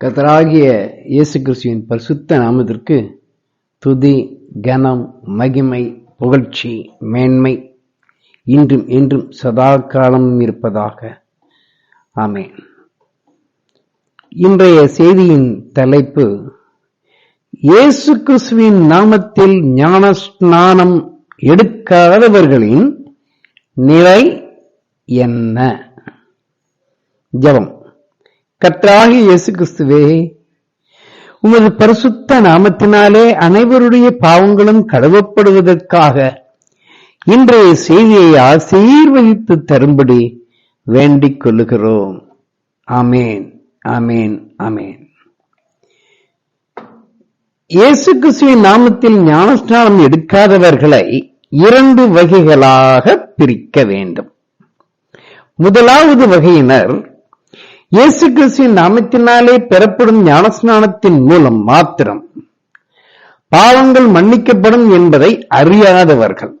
கத்தராகிய இயேசு கிறிஸ்துவின் பரிசுத்த நாமத்திற்கு துதி கனம் மகிமை புகழ்ச்சி மேன்மை இன்றும் என்றும் சதா காலம் இருப்பதாக. ஆமென். இன்றைய செய்தியின் தலைப்பு இயேசு கிறிஸ்துவின் நாமத்தில் ஞான ஸ்நானம் எடுக்காதவர்களின் நிலை என்ன? ஜெபம். கர்த்தராகிய இயேசு கிறிஸ்துவே உமது பரிசுத்த நாமத்தினாலே அனைவருடைய பாவங்களும் கழுவப்படுவதற்காக இன்றைய செய்தியை ஆசீர்வதித்து தரும்படி வேண்டிக் கொள்ளுகிறோம். ஆமேன் ஆமேன் ஆமேன். இயேசு கிறிஸ்துவின் நாமத்தில் ஞானஸ்நானம் எடுக்காதவர்களை இரண்டு வகைகளாக பிரிக்க வேண்டும். முதலாவது வகையினர் இயேசு கிறிஸ்துவின் நாமத்தினாலே பெறப்படும் ஞானஸ்நானத்தின் மூலம் மாத்திரம் பாவங்கள் மன்னிக்கப்படும் என்பதை அறியாதவர்கள்.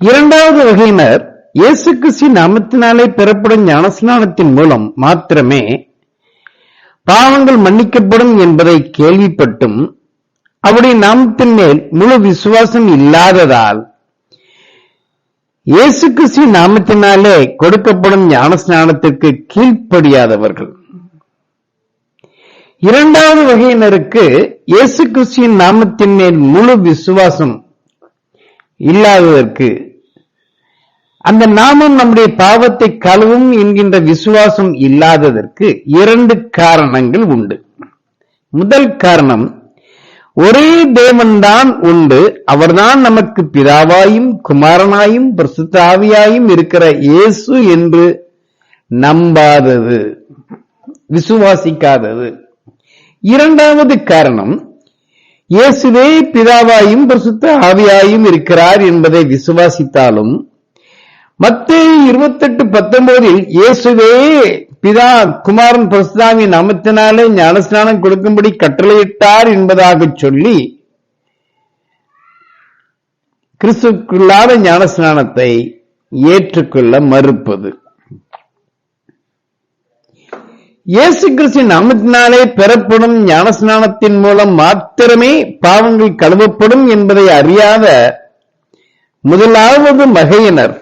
இரண்டாவது வகையினர் இயேசு கிறிஸ்துவின் நாமத்தினாலே பெறப்படும் ஞானஸ்நானத்தின் மூலம் மாத்திரமே பாவங்கள் மன்னிக்கப்படும் என்பதை கேள்விப்பட்டும் அவருடைய நாமத்தின் மேல் முழு விசுவாசம் இல்லாததால் இயேசு கிறிஸ்து நாமத்தினாலே கொடுக்கப்படும் ஞான ஸ்நானத்திற்கு கீழ்ப்படியாதவர்கள். இரண்டாவது வகையினருக்கு இயேசு கிறிஸ்துவின் நாமத்தின் மேல் முழு விசுவாசம் இல்லாததற்கு அந்த நாமம் நம்முடைய பாவத்தை கழுவும் என்கின்ற விசுவாசம் இல்லாததற்கு இரண்டு காரணங்கள் உண்டு. முதல் காரணம் ஒரே தேவன்தான் உண்டு. அவர்தான் நமக்கு பிதாவாயும் குமாரனாயும் பிரசுத்தாவியாயும் இருக்கிற இயேசு என்று நம்பாதது விசுவாசிக்காதது. இரண்டாவது காரணம் இயேசுவே பிதாவாயும் பிரசுத்த ஆவியாயும் இருக்கிறார் என்பதை விசுவாசித்தாலும் மத்திய இருபத்தெட்டு பத்தொன்பதில் இயேசுவே பிதா குமாரன் பிரசுதாமி நாமத்தினாலே ஞானஸ்நானம் கொடுக்கும்படி கட்டளையிட்டார் என்பதாக சொல்லி கிறிஸ்துக்குள்ளாத ஞானஸ்நானத்தை ஏற்றுக்கொள்ள மறுப்பது. இயேசு கிறிஸ்து நாமத்தினாலே பெறப்படும் ஞானஸ்நானத்தின் மூலம் மாத்திரமே பாவங்கள் கழுவப்படும் என்பதை அறியாத முதலாவது மகையினர்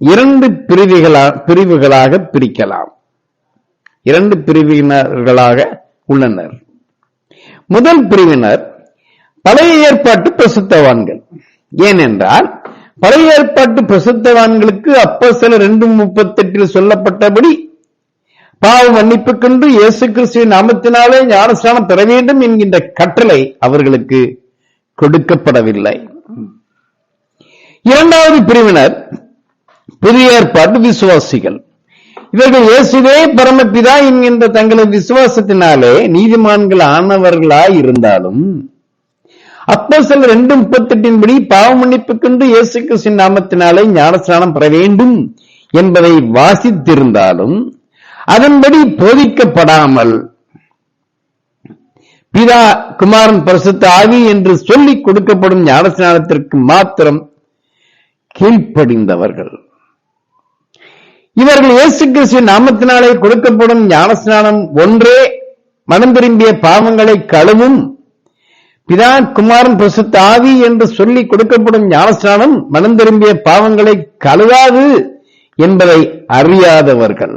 இரண்டு பிரிவுகளா பிரிவுகளாக பிரிக்கலாம். இரண்டு பிரிவினர்களாக உள்ளனர். முதல் பிரிவினர் பழைய ஏற்பாட்டு பிரசுத்தவான்கள். ஏனென்றால் பழைய ஏற்பாட்டு பிரசுத்தவான்களுக்கு அப்போ சில ரெண்டு முப்பத்தெட்டில் சொல்லப்பட்டபடி பாவ மன்னிப்புக்கென்று இயேசு கிறிஸ்துவின் நாமத்தினாலே ஞானஸ்தானம் பெற வேண்டும் என்கின்ற கட்டளை அவர்களுக்கு கொடுக்கப்படவில்லை. இரண்டாவது பிரிவினர் புதிய ஏற்பாட்டு விசுவாசிகள். இவர்கள் இயேசுவே பரமபிதா என்கின்ற தங்களது விசுவாசத்தினாலே நீதிமான்கள் ஆனவர்களாய் இருந்தாலும் அப்போ சில ரெண்டு முப்பத்தெட்டின் படி பாவ மன்னிப்புக்கென்று இயேசு கிறிஸ்தின் நாமத்தினாலே ஞானஸ்நானம் பெற வேண்டும் என்பதை வாசித்திருந்தாலும் அதன்படி போதிக்கப்படாமல் பிதா குமாரன் பரிசுத்த ஆவி என்று சொல்லிக் கொடுக்கப்படும் ஞானஸ்நானத்திற்கு மாத்திரம் கீழ்ப்படிந்தவர்கள். இவர்கள் இயேசு கிறிஸ்து நாமத்தினாலே கொடுக்கப்படும் ஞானஸ்நானம் ஒன்றே மனம் திரும்பிய பாவங்களை கழுவும். பிதா குமாரன் பிரசுத்த ஆவி என்று சொல்லி கொடுக்கப்படும் ஞானஸ்நானம் மனம் திரும்பிய பாவங்களை கழுவாது என்பதை அறியாதவர்கள்.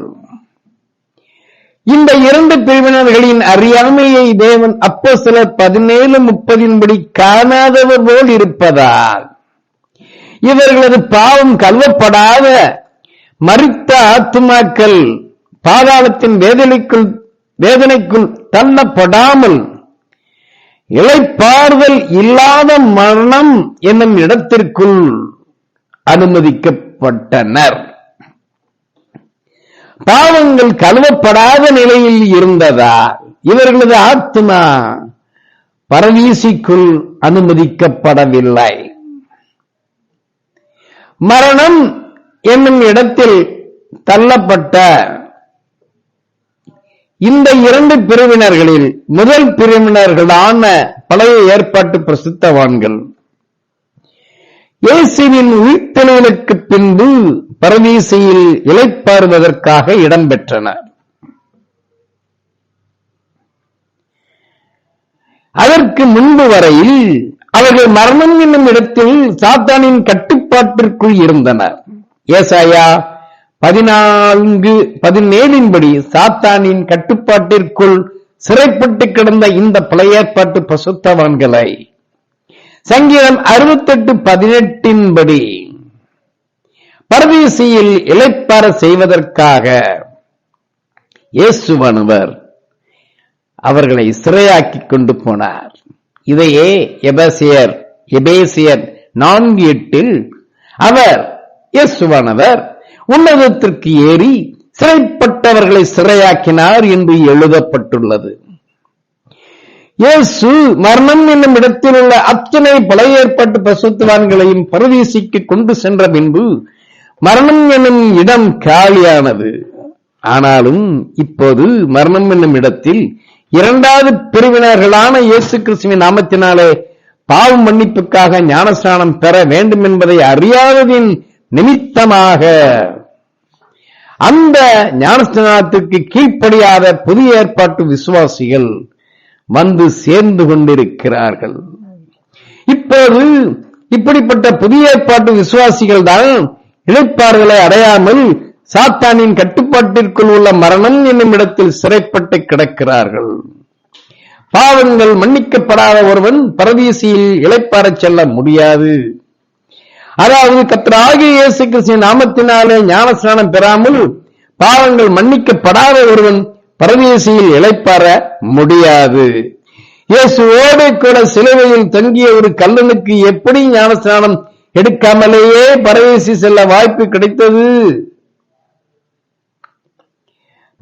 இந்த இரண்டு பிரிவினர்களின் அறியாமையை தேவன் அப்போ சிலர் பதினேழு முப்பதின்படி காணாதவர் போல் இருப்பதால் இவர்களது பாவம் கழுவப்படாத மறித்த ஆத்துமாக்கள் பாதாளத்தின் வேதனைக்குள் வேதனைக்குள் தள்ளப்படாமல் இலைப்பாறுதல் இல்லாத மரணம் என்னும் இடத்திற்குள் அனுமதிக்கப்பட்டனர். பாவங்கள் கழுவப்படாத நிலையில் இருந்ததா இவர்களது ஆத்மா பரவீசிக்குள் அனுமதிக்கப்படவில்லை. மரணம் என்னும் இடத்தில் தள்ளப்பட்ட இந்த இரண்டு பிரிவினர்களில் முதல் பிரிவினர்களான பழைய ஏற்பாட்டு பிரசித்தவான்கள். இயேசுவின் உயிர்த்தெழுதலுக்கு பின்பு பரதீசையில் இளைப்பாறுவதற்காக இடம்பெற்றனர். அதற்கு முன்பு வரையில் அவர்கள் மரணம் என்னும் இடத்தில் சாத்தானின் கட்டுப்பாட்டிற்குள் இருந்தனர். ஏசாயா பதினான்கு பதினேழின்படி சாத்தானின் கட்டுப்பாட்டிற்குள் சிறைப்பட்டு கிடந்த இந்த பழைய ஏற்பாட்டு பசுத்தவான்களை. சங்கீதம் அறுபத்தெட்டு பதினெட்டின்படி பரதேசியில் இளைப்பார செய்வதற்காக இயேசுவானவர் அவர்களை சிறையாக்கி கொண்டு போனார். இதையே எபேசியர் எபேசியர் நான்கு எட்டில் அவர் இயேசுவானவர் உன்னதத்திற்கு ஏறி சிறைப்பட்டவர்களை சிறையாக்கினார் என்று எழுதப்பட்டுள்ளது. இயேசு மரணம் என்னும் இடத்தில் உள்ள அத்தனை பழைய ஏற்பாட்டு பசுத்துவான்களையும் பரதேசிக்கு கொண்டு சென்ற பின்பு மரணம் என்னும் இடம் காலியானது. ஆனாலும் இப்போது மரணம் என்னும் இடத்தில் இரண்டாவது பிரிவினர்களான இயேசு கிறிஸ்துவின் நாமத்தினாலே பாவம் மன்னிப்புக்காக ஞானஸ்நானம் பெற வேண்டும் என்பதை அறியாததின் நிமித்தமாக. அந்த ஞானஸ்நானத்திற்கு கீழ்ப்படியாத புதிய ஏற்பாட்டு விசுவாசிகள் வந்து சேர்ந்து கொண்டிருக்கிறார்கள். இப்போது இப்படிப்பட்ட புதிய ஏற்பாட்டு விசுவாசிகள் தான் இழைப்பார்களை அடையாமல் சாத்தானின் கட்டுப்பாட்டிற்குள் உள்ள மரணம் என்னும் இடத்தில் சிறைப்பட்டு கிடக்கிறார்கள். பாவங்கள் மன்னிக்கப்படாத ஒருவன் பரதீசியில் இழைப்பாரச் செல்ல முடியாது. அதாவது கத்தராகிய இயேசு கிறிஸ்தின் நாமத்தினாலே ஞானஸ்நானம் பெறாமல் பாவங்கள் மன்னிக்கப்படாத ஒருவன் பரதேசியில் இழைப்பார முடியாது. இயேசுவோடு கூட சிலுவையில் தங்கிய ஒரு கல்லனுக்கு எப்படி ஞானஸ்நானம் எடுக்காமலேயே பரதேசி செல்ல வாய்ப்பு கிடைத்தது?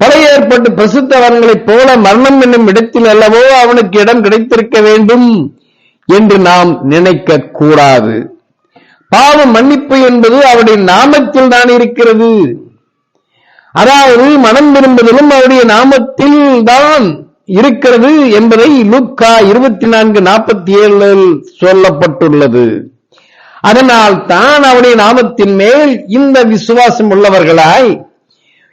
பழைய ஏற்பட்டு பிரசுத்தவர்களைப் போல மரணம் என்னும் இடத்தில் அல்லவோ அவனுக்கு இடம் கிடைத்திருக்க வேண்டும் என்று நாம் நினைக்க கூடாது. பாவ மன்னிப்பு என்பது அவருடைய நாமத்தில் தான் இருக்கிறது. அதாவது மனம் விரும்புதலும் அவருடைய நாமத்தில் தான் இருக்கிறது என்பதை லுக்கா இருபத்தி நான்கு நாற்பத்தி ஏழில் சொல்லப்பட்டுள்ளது. அதனால் தான் அவருடைய நாமத்தின் மேல் இந்த விசுவாசம் உள்ளவர்களாய்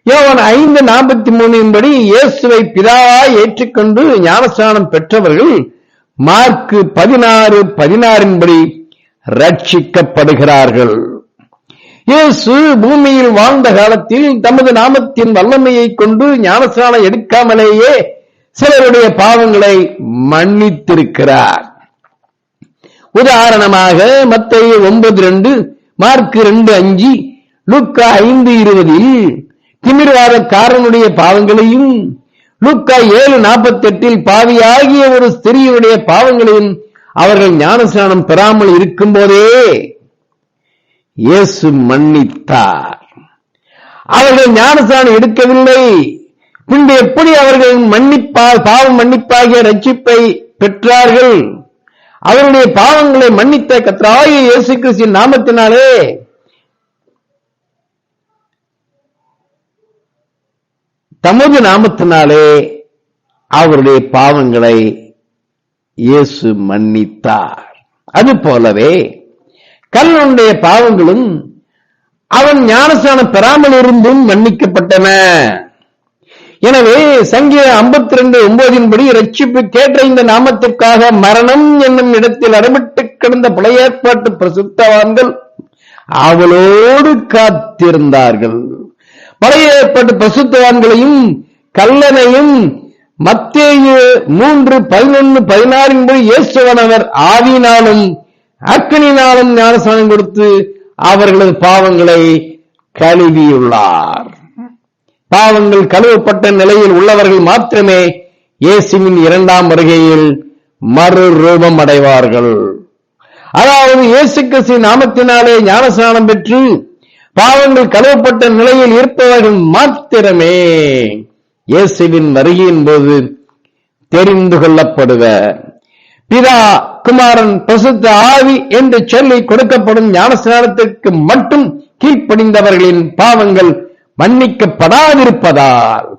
யோவன் ஐந்து நாற்பத்தி மூணின்படி இயேசுவை பிதாவாய் ஏற்றுக்கொண்டு ஞானஸ்நானம் பெற்றவர்கள் மார்க்கு பதினாறு பதினாறின் படி ரட்சிக்கப்படுகிறார்கள். இயேசு பூமியில் வாழ்ந்த காலத்தில் தமது நாமத்தின் வல்லமையை கொண்டு ஞானஸ்நானம் எடுக்காமலேயே சிலருடைய பாவங்களை மன்னித்திருக்கிறார். உதாரணமாக மத்திய ஒன்பது ரெண்டு மார்க் ரெண்டு அஞ்சு லுக்கா ஐந்து இருபதில் திமிர்வாதக்காரனுடைய பாவங்களையும் லுக்கா ஏழு நாற்பத்தி எட்டில் பாவியாகிய ஒரு ஸ்திரியுடைய பாவங்களையும் அவர்கள் ஞானஸ்நானம் பெறாமல் இருக்கும் போதே இயேசு மன்னித்தார். அவர்கள் ஞானஸ்நானம் எடுக்கவில்லை. பின்பு எப்படி அவர்கள் மன்னிப்பா பாவம் மன்னிப்பாகிய ரட்சிப்பை பெற்றார்கள்? அவருடைய பாவங்களை மன்னித்த கத்ராய இயேசு கிறிஸ்தின் நாமத்தினாலே தமது நாமத்தினாலே அவருடைய பாவங்களை இயேசு மன்னித்தார். அது போலவே கல்லனுடைய பாவங்களும் அவன் ஞானஸ்தானம் பெறாமல் இருந்தும் மன்னிக்கப்பட்டன. எனவே சங்கிய ஐம்பத்தி ரெண்டு ஒன்பதின் படி ரட்சிப்பு கேட்ட இந்த நாமத்திற்காக மரணம் என்னும் இடத்தில் அடமிட்டு கிடந்த பழைய ஏற்பாட்டு பிரசுத்தவான்கள் அவளோடு காத்திருந்தார்கள். பழைய ஏற்பாட்டு பிரசுத்தவான்களையும் கல்லனையும் மத்தேயு மூன்று பதினொன்னு பதினாறின் போது இயேசுவனவர் ஆவினாலும் அக்கனினாலும் ஞானஸ்தானம் கொடுத்து அவர்களது பாவங்களை கழுவியுள்ளார். பாவங்கள் கழுவப்பட்ட நிலையில் உள்ளவர்கள் மாத்திரமே இயேசுவின் இரண்டாம் வருகையில் மறு ரூபம் அடைவார்கள். அதாவது இயேசு கிறிஸ்து நாமத்தினாலே ஞானஸ்நானம் பெற்று பாவங்கள் கழுவப்பட்ட நிலையில் இருப்பவர்கள் மாத்திரமே இயேசுவின் வருகையின் போது தெரிந்து கொள்ளப்படுவர் பிதா குமாரன் பிரசுத்த ஆவி என்று சொல்லி கொடுக்கப்படும் ஞானஸ்நானத்திற்கு மட்டும் கீழ்ப்படிந்தவர்களின் பாவங்கள் மன்னிக்கப்படாதிருப்பதால்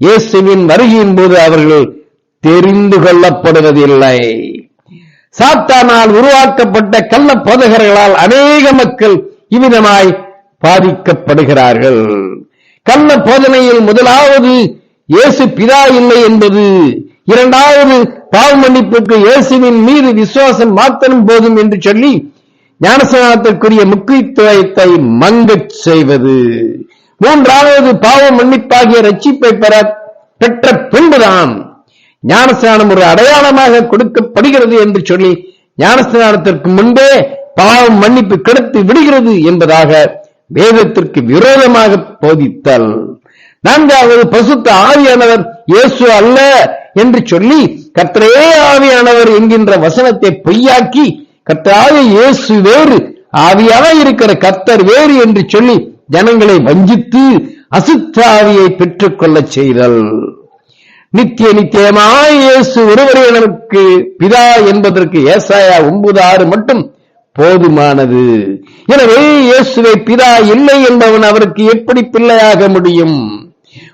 இயேசுவின் வருகையின் போது அவர்கள் தெரிந்து கொள்ளப்படுவதில்லை. சாத்தானால் உருவாக்கப்பட்ட கள்ள போதகர்களால் அநேக மக்கள் இவ்விதமாய் பாதிக்கப்படுகிறார்கள். கள்ள போதனையில் முதலாவது இயேசு பிதா இல்லை என்பது இரண்டாவது பாவ மன்னிப்புக்கு இயேசுவின் மீது விசுவாசம் மாத்திரம் போதும் என்று சொல்லி ஞானஸ்நானத்திற்குரிய முக்கியத்துவத்தை மங்கச் செய்வது. மூன்றாவது பாவ மன்னிப்பாகிய ரட்சிப்பை பெற பெற்ற பின்புதான் ஞானஸ்நானம் ஒரு அடையாளமாக கொடுக்கப்படுகிறது என்று சொல்லி ஞானஸ்நானத்திற்கு முன்பே பாவம் மன்னிப்பு கிடைத்து விடுகிறது என்பதாக வேதத்திற்கு விரோதமாக போதித்தல். நான்காவது பசுத்த ஆவியானவர் இயேசு அல்ல என்று சொல்லி கர்த்தரே ஆவியானவர் என்கின்ற வசனத்தை பொய்யாக்கி கர்த்தராக இயேசு வேறு ஆவியாக இருக்கிற கர்த்தர் வேறு என்று சொல்லி ஜனங்களை வஞ்சித்து அசுத்த ஆவியை பெற்றுக்கொள்ளச் செய்தல். நித்திய நித்தியமாய் இயேசு ஒருவரே நமக்கு பிதா என்பதற்கு ஏசாயா ஒன்பது ஆறு மட்டும் போதுமானது. எனவே இயேசுவை பிதா இல்லை என்பவன் அவருக்கு எப்படி பிள்ளையாக முடியும்?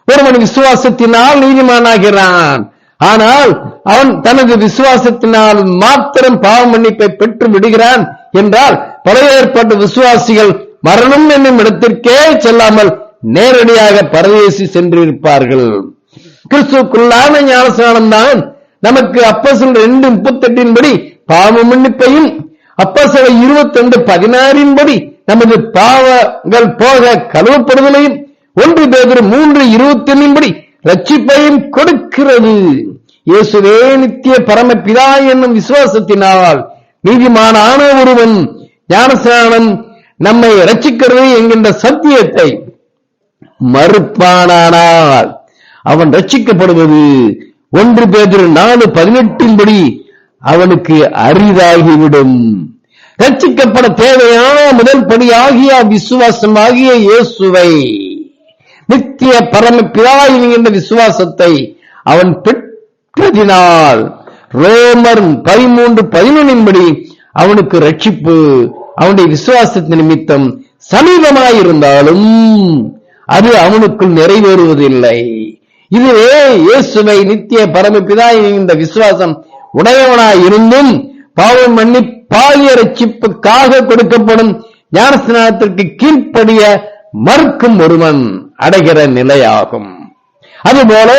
ஒருவன் விசுவாசத்தினால் நீதிமானாகிறான். ஆனால் அவன் தனது விசுவாசத்தினால் மாத்திரம் பாவ மன்னிப்பை பெற்று விடுகிறான் என்றால் பழைய ஏற்பட்ட விசுவாசிகள் மரணம் என்னும் இடத்திற்கே செல்லாமல் நேரடியாக பரதேசி சென்றிருப்பார்கள். கிறிஸ்துக்குள்ளான ஞானஸ்நானம் தான் நமக்கு அப்பசல் ரெண்டு முப்பத்தி எட்டின் படி பாவ மன்னிப்பையும் அப்பசல இருபத்தி ரெண்டு பதினாறின் படி நமது பாவங்கள் போக கழுவப்படுதலையும் ஒன்று பேதர் மூன்று இருபத்தி ஒன்னின்படி ரட்சிப்பையும் கொடுக்கிறது. இயேசுவே நித்திய பரமபிதா என்னும் விசுவாசத்தினால் நீதிமானான ஒருவன் ஞானஸ்நானம் நம்மை ரட்சிக்கிறது என்கின்ற சத்தியத்தை மறுப்பானானால் அவன் ரட்சிக்கப்படுவது ஒன்று பேதர் நாலு பதினெட்டின்படி அவனுக்கு அரிதாகிவிடும். ரட்சிக்கப்பட தேவையான முதல் படியாகிய விசுவாசமாகிய இயேசுவை நித்திய பரமபிதா என்கின்ற விசுவாசத்தை அவன் பெற்றதினால். ரோமர் பதிமூன்று பதினொன்னின்படி அவனுக்கு ரட்சிப்பு அவனுடைய விசுவாசத்தின் நிமித்தம் சமீபமாயிருந்தாலும் அது அவனுக்குள் நிறைவேறுவதில்லை. இதுவே இயேசுவை நித்திய பரமபிதா இந்த விசுவாசம் உடையவனாய் இருந்தும் பாவம் மன்னி பாலிய ரட்சிப்புக்காக கொடுக்கப்படும் ஞானஸ்நானத்திற்கு கீழ்ப்படிய மறுக்கும் ஒருவன். அடைகிற நிலையாகும். அதுபோல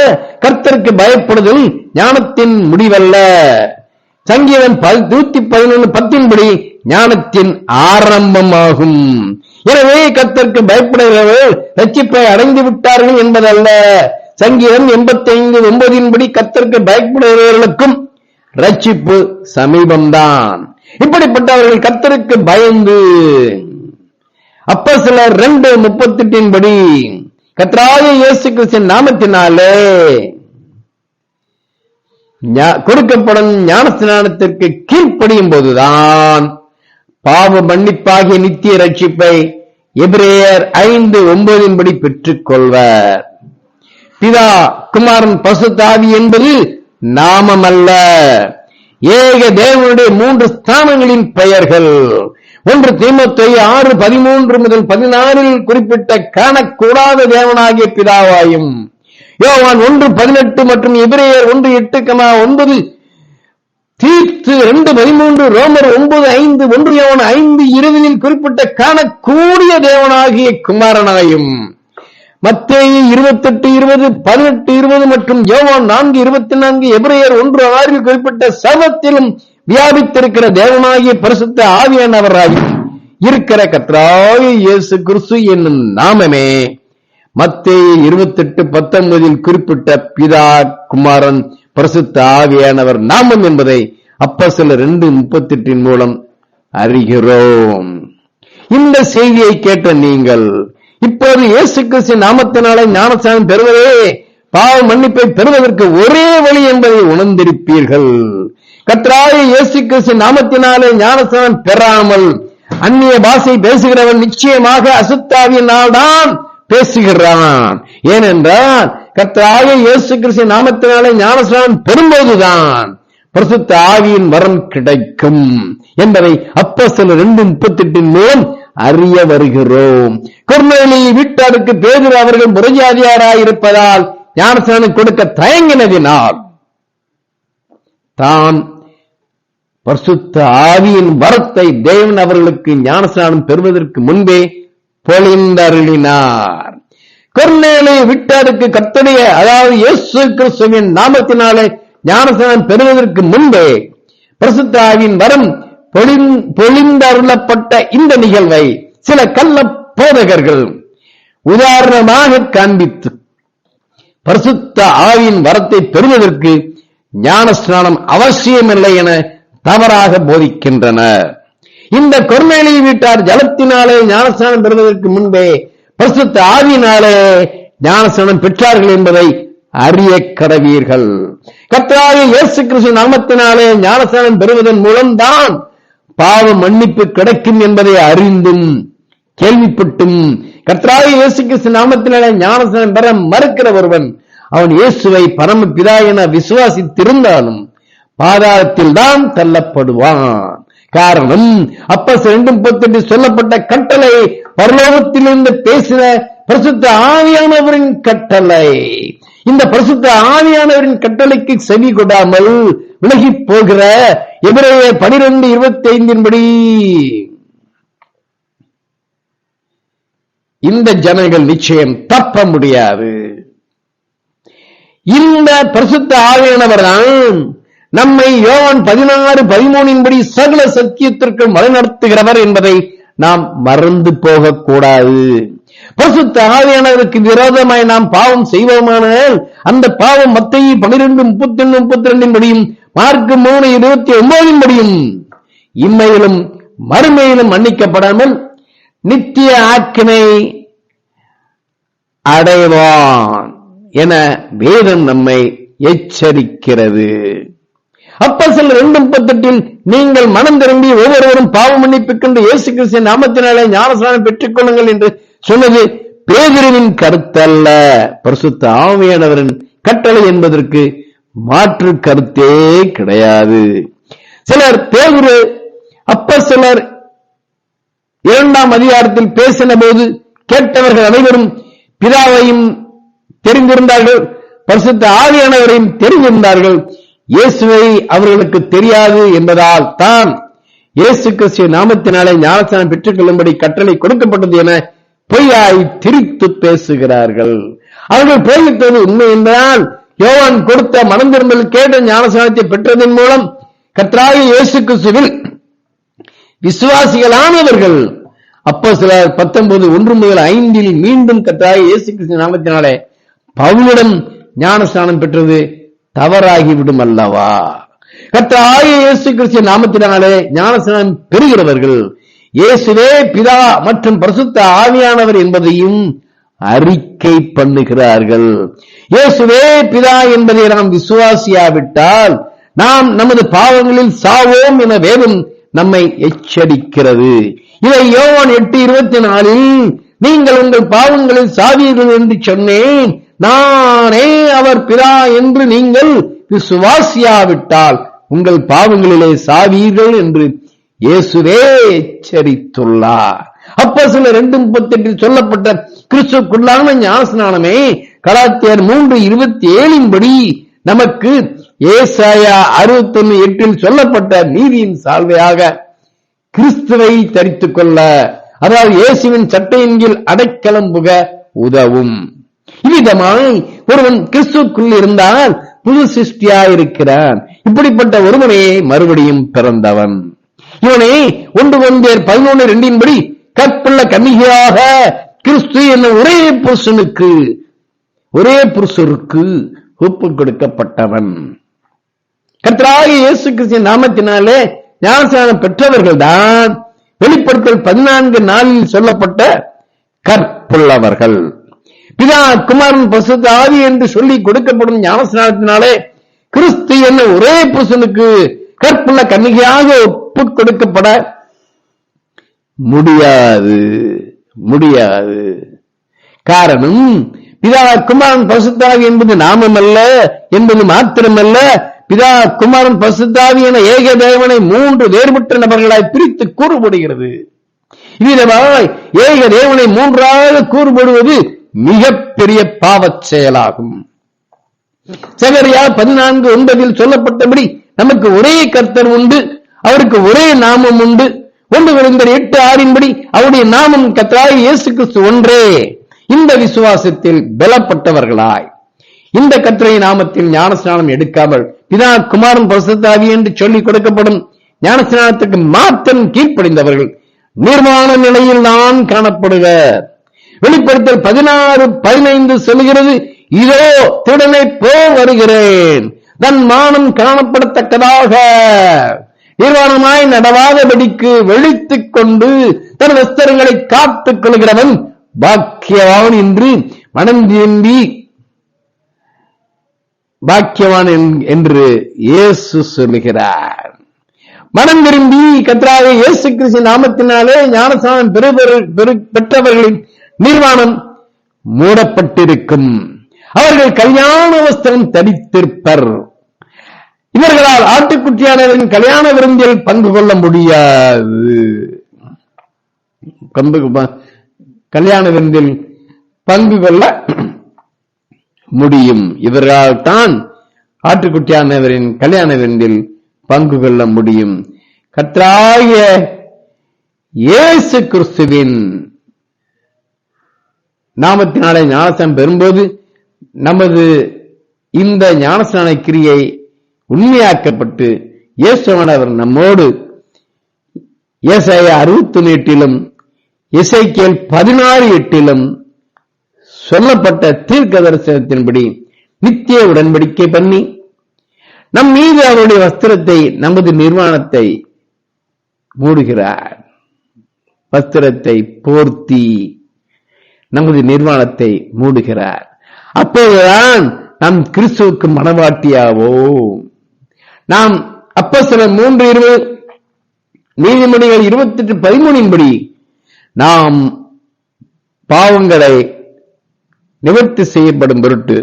கர்த்தருக்கு பயப்படுதல் ஞானத்தின் முடிவல்ல. சங்கீதம் நூத்தி பதினொன்று பத்தின்படி ஞானத்தின் ஆரம்பமாகும். எனவே கர்த்தருக்கு பயப்படுகிறவர்கள் ரட்சிப்பை அடைந்து விட்டார்கள் என்பதல்ல. சங்கீதம் எண்பத்தி ஐந்து ஒன்பதின்படி கர்த்தருக்கு பயப்படுகிறவர்களுக்கும் ரட்சிப்பு சமீபம்தான். இப்படிப்பட்டவர்கள் கத்தருக்கு பயந்து அப்ப சிலர் ரெண்டு முப்பத்தி எட்டின் கத்ராய இயேசு கிறிஸ்தின் நாமத்தினாலே ஞா- கொடுக்கப்படும் ஞானஸ்நானத்திற்கு கீழ்ப்படியும் போதுதான். பாவ மன்னிப்பாகிய நித்திய ரட்சிப்பை எபிரேயர் ஐந்து ஒன்பதின்படி பெற்றுக் கொள்வர் பிதா குமாரன் பசுத்தாவி என்பது நாமமல்ல. ஏக தேவனுடைய மூன்று ஸ்தானங்களின் பெயர்கள். ஒன்று தீமத்தை ஆறு பதிமூன்று முதல் பதினாறில் குறிப்பிட்ட காணக்கூடாத தேவனாகிய பிதாவாயும் யோவான் ஒன்று பதினெட்டு மற்றும் எபிரேயர் ஒன்று எட்டு கமா ஒன்பது தீர்த்து ரெண்டு பதிமூன்று ரோமர் ஒன்பது ஐந்து ஒன்று யோவான் ஐந்து இருபதில் குறிப்பிட்ட காணக்கூடிய தேவனாகிய குமாரனாயும் மத்தேயு இருபத்தெட்டு இருபது பதினெட்டு இருபது மற்றும் யோவான் நான்கு இருபத்தி நான்கு எபிரேயர் ஒன்று ஆறில் குறிப்பிட்ட சர்வத்திலும் வியாபித்திருக்கிற தேவனாகிய பரிசுத்த ஆவியானவராயும் இருக்கிற கர்த்தராகிய இயேசு கிறிஸ்து என்னும் நாமமே. மத்திய இருபத்தி எட்டு பத்தொன்பதில் குறிப்பிட்ட பிதா குமாரன் பரிசுத்த ஆவியானவர் நாமம் என்பதை அப்ப சில ரெண்டு முப்பத்தி எட்டின் மூலம் அறிகிறோம். இந்த செய்தியை கேட்ட நீங்கள் இப்போது இயேசு கிறிஸ்து நாமத்தினாலே ஞானசாமி பெறுவதே பாவ மன்னிப்பை பெறுவதற்கு ஒரே வழி என்பதை உணர்ந்திருப்பீர்கள். கத்ராய இயேசு கிறிஸ்து நாமத்தினாலே ஞானஸ்தானம் பெறாமல் அந்நிய பாஷை பேசுகிறவன் நிச்சயமாக அசுத்தாவியினால் தான் பேசுகிறான். ஏனென்றால் கத்ராய இயேசு கிறிஸ்து நாமத்தினாலே ஞானஸ்நானம் பெறும்போதுதான் பிரசுத்த ஆவியின் வரம் கிடைக்கும் என்பதை அப்ப சில ரெண்டு முப்பத்தி எட்டின் மூலம் அறிய வருகிறோம். குர்நேலி வீட்டாருக்கு பேதர் அவர்கள் முறைஜாதியாராய் இருப்பதால் ஞானஸ்நானம் கொடுக்க தயங்கினதினால் தான் பரிசுத்த ஆவியின் வரத்தை தேவன் அவர்களுக்கு ஞானஸ்நானம் பெறுவதற்கு முன்பே பொழிந்தருளினார். கொர்நேலை விட்டாருக்கு கர்த்தடைய அதாவது இயேசு கிறிஸ்துவின் நாமத்தினாலே ஞானஸ்நானம் பெறுவதற்கு முன்பே பரிசுத்தாவின் வரம் பொழிந்தருளப்பட்ட இந்த நிகழ்வை சில கள்ள போதகர்கள் உதாரணமாக காண்பித்து பரிசுத்த ஆவியின் வரத்தை பெறுவதற்கு ஞானஸ்நானம் அவசியமில்லை என தவறாக போதிக்கின்றனர். இந்த கொர்மேலி வீட்டார் ஜலத்தினாலே ஞானஸ்தானம் பெறுவதற்கு முன்பே பிரசுத்த ஆவியினாலே ஞானஸ்தானம் பெற்றார்கள் என்பதை அறிய கடவீர்கள். கர்த்தராகிய இயேசு கிறிஸ்து நாமத்தினாலே ஞானஸ்தானம் பெறுவதன் மூலம்தான் பாவ மன்னிப்பு கிடைக்கும் என்பதை அறிந்தும் கேள்விப்பட்டும். கர்த்தராகிய இயேசு கிறிஸ்து நாமத்தினாலே ஞானஸ்தானம் பெற மறுக்கிற ஒருவன் அவன் இயேசுவை பரமபிதா என விசுவாசித்திருந்தாலும் பாதாளத்தில் தான் தள்ளப்படுவான். காரணம் அப்ப ரெண்டு பத்து சொல்லப்பட்ட கட்டளை பரலோகத்திலிருந்து பேசின பரிசுத்த ஆவியானவரின் கட்டளை. இந்த பரிசுத்த ஆவியானவரின் கட்டளைக்கு செவி கொடாமல் விலகி போகிற எபிரேய பனிரெண்டு இருபத்தி ஐந்தின் படி. இந்த ஜனங்கள் நிச்சயம் தப்ப முடியாது. இந்த பரிசுத்த ஆவியானவர் தான் நம்மை யோவான் பதினாறு பதிமூணின் படி சகல சத்தியத்திற்கு வழிநடத்துகிறவர் என்பதை நாம் மறந்து போகக்கூடாது. பரிசுத்த ஆவியானவருக்கு விரோதமாய் நாம் பாவம் செய்வோமானால் அந்த பாவம் மத்திய பனிரெண்டு முப்பத்தி ஒன்று முப்பத்தி ரெண்டின் படியும் மார்க் மூணு இருபத்தி ஒன்பதின் படியும் இம்மையிலும் மறுமையிலும் மன்னிக்கப்படாமல் நித்திய ஆக்கினை அடைவான் என வேதம் நம்மை எச்சரிக்கிறது. அப்ப சில ரெண்டு முப்பத்தெட்டில் நீங்கள் மனம் திரும்பி ஒவ்வொருவரும் பாவம் மன்னிப்புக்கென்று இயேசு கிறிஸ்து நாமத்தினாலே ஞானஸ்நானம் பெற்றுக் கொள்ளுங்கள் என்று சொன்னது பேதிரிவின் கருத்தல்ல. பரிசுத்த ஆவியானவரின் கட்டளை என்பதற்கு மாற்று கருத்தே கிடையாது. சிலர் பேதுரு அப்ப சிலர் இரண்டாம் அதிகாரத்தில் பேசின போது கேட்டவர்கள் அனைவரும் பிதாவையும் தெரிந்திருந்தார்கள் பரிசுத்த ஆவியானவரையும் தெரிந்திருந்தார்கள். இயேசுவை அவர்களுக்கு தெரியாது என்பதால் தான் இயேசு கிறிஸ்து நாமத்தினாலே ஞானஸ்தானம் பெற்றுக் கொள்ளும்படி கட்டளை கொடுக்கப்பட்டது என பொய்யாய் திரித்து பேசுகிறார்கள். அவர்கள் போதித்தது உண்மை என்பதால் யோவான் கொடுத்த மனம் கேட்ட ஞானஸ்தானத்தை பெற்றதன் மூலம் கற்றாய இயேசு கிறிஸ்துவில் விசுவாசிகளானவர்கள் அப்போ சில பத்தொன்பது ஒன்று முதல் ஐந்தில் மீண்டும் கற்றாய இயேசு கிறிஸ்து நாமத்தினாலே பவுலிடம் ஞானஸ்தானம் பெற்றது. தவறாகிவிடும் அல்லவா கத்தாய இயேசு கிறிஸ்து நாமத்தினாலே ஞானஸ்நானம் பெறுகிறவர்கள் இயேசுவே பிதா மற்றும் பரிசுத்த ஆவியானவர் என்பதையும் அறிக்கை பண்ணுகிறார்கள். இயேசுவே பிதா என்பதை நாம் விசுவாசியாவிட்டால் நாம் நமது பாவங்களில் சாவோம் என வேதம் நம்மை எச்சரிக்கிறது. இதை யோவான் எட்டு இருபத்தி நாலில் நீங்கள் உங்கள் பாவங்களில் சாவீர்கள் என்று சொன்னேன். நானே அவர் பிதா என்று நீங்கள் விசுவாசியாவிட்டால் உங்கள் பாவங்களிலே சாவீர்கள் என்று இயேசுவே எச்சரித்துள்ளார். அப்ப சில ரெண்டு முப்பத்தி எட்டில் சொல்லப்பட்ட கிறிஸ்துக்குள்ளான ஞானஸ்நானமே கலாத்தியர் மூன்று இருபத்தி ஏழின் படி நமக்கு ஏசாயா அறுபத்தி ஒன்னு எட்டில் சொல்லப்பட்ட நீதியின் சால்வையாக கிறிஸ்துவை தரித்துக் கொள்ள அதாவது இயேசுவின் சட்டையின் கீழ் அடைக்கலம் புக உதவும். இவ்விதமாய் ஒருவன் கிறிஸ்துக்குள் இருந்தால் புது சிருஷ்டியா இருக்கிறான் இப்படிப்பட்ட ஒருவனே மறுபடியும் பிறந்தவன். இவனை ஒன்று கொண்டேர் பதினொன்று ரெண்டின்படி கற்புள்ள கமிகையாக கிறிஸ்து என்ன ஒரே புருஷனுக்கு ஒரே புருஷருக்கு ஒப்பு கொடுக்கப்பட்டவன். கர்த்தராகிய இயேசு கிறிஸ்து நாமத்தினாலே ஞானஸ்நானம் பெற்றவர்கள் தான் வெளிப்படுத்தல் பதினான்கு நாளில் சொல்லப்பட்ட கற்புள்ளவர்கள். பிதா குமாரன் பசுத்த ஆவி என்று சொல்லி கொடுக்கப்படும் ஞானஸ்நானத்தினாலே கிறிஸ்து என்ன ஒரே புருஷனுக்கு கற்புள்ள கன்னிகையாக ஒப்பு கொடுக்கப்பட முடியாது. முடியாது. காரணம் பிதா குமாரன் பசுத்தாவி என்பது நாமம் அல்ல என்பது மாத்திரமல்ல. பிதா குமாரன் பசுத்தாவி என ஏக தேவனை மூன்று வேறுபட்ட நபர்களாய் பிரித்து கூறப்படுகிறது இவ்விதமாய் ஏக தேவனை மூன்றாக கூறுபடுவது மிகப்பெரிய பாவச் செயலாகும். சகரியா பதினான்கு ஒன்பதில் சொல்லப்பட்டபடி நமக்கு ஒரே கர்த்தர் உண்டு அவருக்கு ஒரே நாமம் உண்டு. ஒன்று குறைந்தர் எட்டு ஆறின்படி அவருடைய நாமம் கத்தராய் இயேசு கிறிஸ்து ஒன்றே. இந்த விசுவாசத்தில் பலப்பட்டவர்களாய். இந்த கத்திரை நாமத்தில் ஞானஸ்நானம் எடுக்காமல் பிதா குமாரன் பிரசத்தாவி என்று சொல்லிக் கொடுக்கப்படும் ஞானஸ்நானத்துக்கு மாற்றம் கீழ்ப்படிந்தவர்கள். நிர்வாண நிலையில் தான் காணப்படுவர். வெளிப்படுத்தல் பதினாறு பதினைந்து சொல்லுகிறது இதோ திடனை போ வருகிறேன். தன் மானம் காணப்படத்தக்கதாக. நிர்வாணமாய் நடவாதபடிக்கு வெளித்துக் கொண்டு தன் வஸ்திரங்களை காத்துக் கொள்கிறவன் பாக்கியவான் என்று மனம் திரும்பி பாக்கியவான் என்று இயேசு சொல்லுகிறார். மனம் விரும்பி கத்ராக இயேசு கிறிஸ்து நாமத்தினாலே ஞானசானம் பெற்றவர்களின் நிர்வாணம் மூடப்பட்டிருக்கும். அவர்கள் கல்யாண வஸ்திரம் தடித்திருப்பர் இவர்களால் ஆட்டுக்குட்டியானவரின் கல்யாண விருந்தில் பங்கு கொள்ள முடியாது. கல்யாண விருந்தில் பங்கு கொள்ள முடியும். இவர்களால் தான் ஆட்டுக்குட்டியானவரின் கல்யாண விருந்தில் பங்கு கொள்ள முடியும். கத்ராய இயேசு கிறிஸ்துவின் நாமத்தினாலே ஞானஸ்தானம் பெறும்போது நமது இந்த ஞானஸ்தான கிரியை உண்மையாக்கப்பட்டு இயேசுவானவர் நம்மோடு ஏசாய அறுபத்தி எட்டிலும் இசைக்கியல் பதினாறு எட்டிலும் சொல்லப்பட்ட தீர்க்க தரிசனத்தின்படி நித்திய உடன்படிக்கை பண்ணி நம் மீது அவருடைய வஸ்திரத்தை நமது நிர்வாணத்தை மூடுகிறார். வஸ்திரத்தை போர்த்தி நமது நிர்வாணத்தை மூடுகிறார். அப்போதுதான் நாம் கிறிஸ்துவுக்கு மனவாட்டியாவோ? நாம் அப்ப சில மூன்று இருபது நீதிமொழிகள் இருபத்தி எட்டு பதிமூணின்படி நாம் பாவங்களை நிவர்த்தி செய்யப்படும் பொருட்டு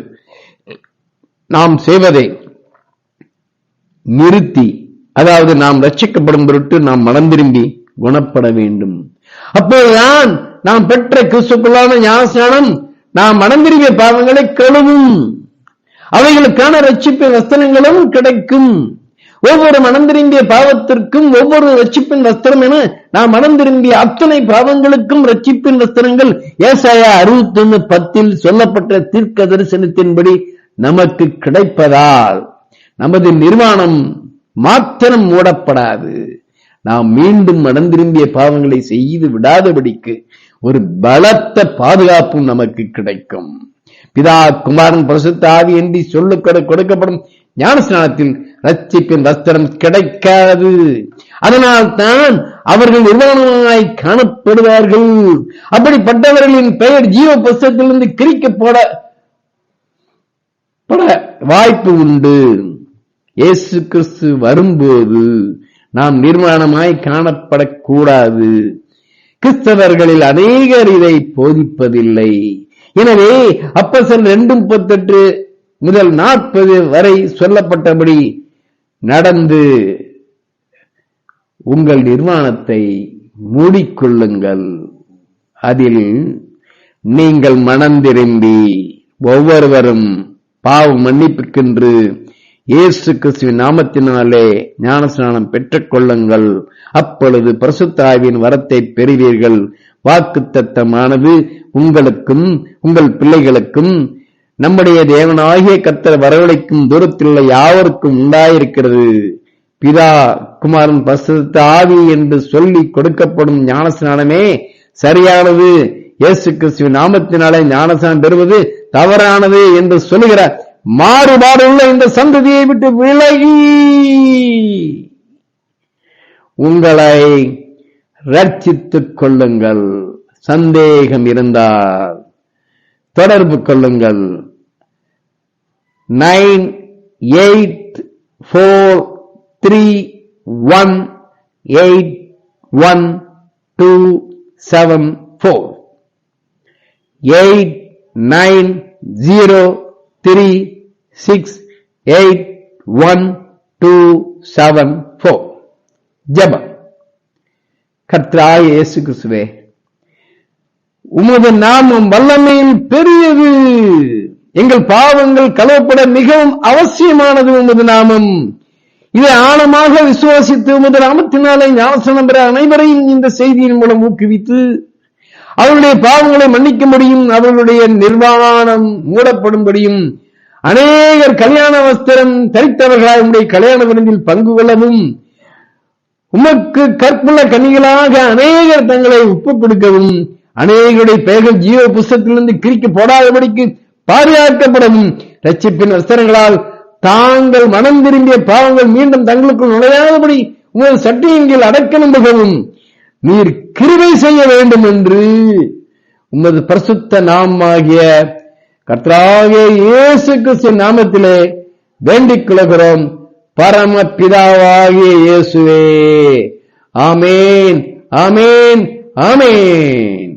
நாம் செய்வதை நிறுத்தி அதாவது நாம் ரட்சிக்கப்படும் பொருட்டு நாம் மனம் திரும்பி குணப்பட வேண்டும். அப்போதுதான் நாம் பெற்ற கிறிஸ்துக்குள்ளான ஞானஸ்நானம் நாம் மனம் பாவங்களை கழுவும். அவைகளுக்கான ரட்சிப்பின் வஸ்திரங்களும் கிடைக்கும். ஒவ்வொரு மனம் திரும்பிய பாவத்திற்கும் ஒவ்வொரு ரட்சிப்பின் வஸ்திரம் என நாம் மனம் திரும்பிய அத்தனை பாவங்களுக்கும் ரட்சிப்பின் வஸ்திரங்கள் ஏசாயா அறுபத்தி ஒன்னு பத்தில் சொல்லப்பட்ட தீர்க்க தரிசனத்தின்படி நமக்கு கிடைப்பதால் நமது நிர்வாணம் மாத்திரம் மூடப்படாது. நாம் மீண்டும் மனம் திரும்பிய பாவங்களை செய்து விடாதபடிக்கு ஒரு பலத்த பாதுகாப்பும் நமக்கு கிடைக்கும். பிதா குமாரன் பிரசுத்த ஆவி என்று சொல்லு கொடுக்கப்படும் ஞானஸ்நானத்தில் ரட்சிப்பின் வஸ்திரம் கிடைக்காது. அதனால் தான் அவர்கள் நிர்வாணமாய் காணப்படுவார்கள். அப்படிப்பட்டவர்களின் பெயர் ஜீவ புஸ்தகத்திலிருந்து கிரிக்கப்பட பட வாய்ப்பு உண்டு. இயேசு கிறிஸ்து வரும்போது நாம் நிர்மாணமாய் காணப்படக்கூடாது. கிறிஸ்தவர்களில் அநேகர் இதை போதிப்பதில்லை. எனவே அப்பசல் ரெண்டு முப்பத்தெட்டு முதல் நாற்பது வரை சொல்லப்பட்டபடி நடந்து உங்கள் நிர்வாணத்தை மூடிக்கொள்ளுங்கள். அதில் நீங்கள் மனம் திரும்பி ஒவ்வொருவரும் பாவம் மன்னிப்புக்கென்று இயேசு கிறிஸ்துவின் நாமத்தினாலே ஞானஸ்நானம் பெற்றுக் கொள்ளுங்கள் அப்பொழுது பரிசுத்தாவின் வரத்தை பெறுவீர்கள். வாக்கு தத்தமானது உங்களுக்கும் உங்கள் பிள்ளைகளுக்கும் நம்முடைய தேவனாகிய கத்தர் வரவழைக்கும் தூரத்தில் யாவருக்கும் உண்டாயிருக்கிறது. பிதா குமாரன் பசுத்த ஆவி என்று சொல்லி கொடுக்கப்படும் ஞானஸ்நானமே சரியானது. இயேசு கிறிஸ்துவின் நாமத்தினாலே ஞானஸ்நானம் பெறுவது தவறானது என்று சொல்லுகிறார். மாறுபாடுள்ள இந்த சந்ததியை விட்டு விலகி. உங்களை ரட்சித்துக் கொள்ளுங்கள். சந்தேகம் இருந்தால் தொடர்பு கொள்ளுங்கள். Nine eight four three one eight one two seven four. Eight nine zero three six eight one two seven four ஜபம். கர்த்தராய இயேசு கிறிஸ்துவே உமது நாமம் வல்லமையில் பெரியது. எங்கள் பாவங்கள் கலவப்பட மிகவும் அவசியமானது உமது நாமம். இதை ஆழமாக விசுவாசித்து உமது நாமத்தினாலே ஞானசனம் பெற அனைவரையும் இந்த செய்தியின் மூலம் ஊக்குவித்து அவருடைய பாவங்களை மன்னிக்க முடியும் அவர்களுடைய நிர்வாணம் மூடப்படும்படியும் அநேகர் கல்யாண வஸ்திரம் தரித்தவர்களாய் உடைய கல்யாண விருந்தில் பங்கு கொள்ளவும் உமக்கு கற்புள்ள கனிகளாக அநேகர் தங்களை ஒப்பு கொடுக்கவும் அநேகருடைய பெயர்கள் ஜீவ புஸ்தத்திலிருந்து கிரிக்கு போடாதபடிக்கு பாதுகாக்கப்படவும். ரட்சிப்பின் வஸ்திரங்களால் தாங்கள் மனம் திரும்பிய பாவங்கள் மீண்டும் தங்களுக்குள் நுழையாதபடி உங்கள் சட்டியின் கீழ் அடக்கணும் மிகவும் நீர் கிருவை செய்ய வேண்டும் என்று உமது பிரசுத்த நாமாகிய கர்த்தராகிய இயேசு கிறிஸ்து நாமத்திலே வேண்டிக் கொள்கிறோம். பரம பிதாவாகிய இயேசுவே. ஆமேன் ஆமேன் ஆமேன்.